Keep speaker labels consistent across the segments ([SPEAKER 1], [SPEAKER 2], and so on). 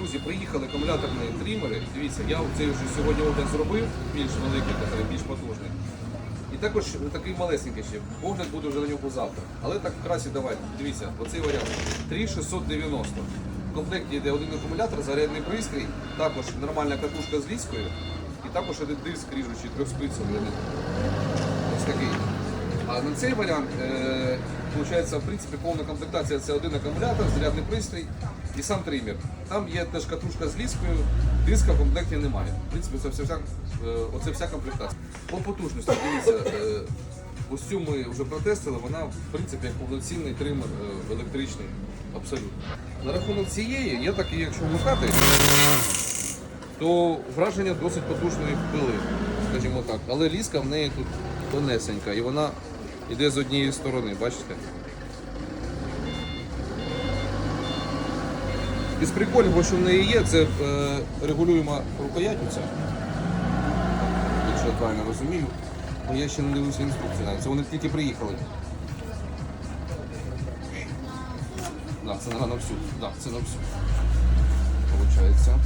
[SPEAKER 1] Друзі, приїхали акумуляторні трімери. Дивіться, я цей вже сьогодні огляд зробив, більш великий, більш потужний. І також такий малесенький ще. Погляд буде вже на нього завтра. Але так вкрасі давайте. Дивіться, оцей варіант 3690. В комплекті йде один акумулятор, зарядний пристрій, також нормальна катушка з ліскою і також один диск ріжучий один. Ось такий. А на цей варіант, е, виходить, в принципі, повна комплектація це один акумулятор, зарядний пристрій і сам тример. Там є теж катушка з ліскою, диска в комплекті немає. В принципі, це вся, е, оце вся комплектація. По потужності, дивіться, е, ось цю ми вже протестили, вона в принципі як повноцінний тример електричний, абсолютно. На рахунок цієї, я так і якщо вмикати, то враження досить потужної пили, скажімо так. Але ліска в неї тут тонесенька і вона йде з однієї сторони, бачите? Із прикольного, що в неї є, це е, регулюємо рукоять оця. Якщо я правильно розумію. Бо я ще не дивився інструкцію. Це вони тільки приїхали. Да, це на всю. Да, це на всю. Получається.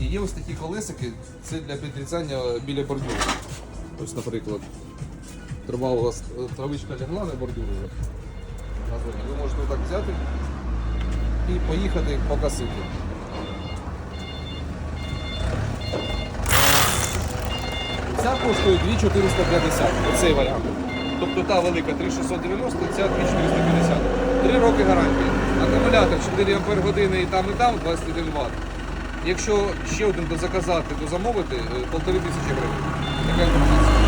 [SPEAKER 1] І є ось такі колесики, це для підрізання біля бордюру. Ось, наприклад, трава у вас е, травичка лягла на бордюр вже. На зоні. Ви можете отак взяти і поїхати покосити. Ця коштує 2450, оцей варіант. Тобто та велика 3690, ця 2450. Три роки гарантії. Акумулятор 4 Ампер години і там, і там 21 Вт. Якщо ще один заказати, то замовити, полтори тисячі гривень. Така інформація.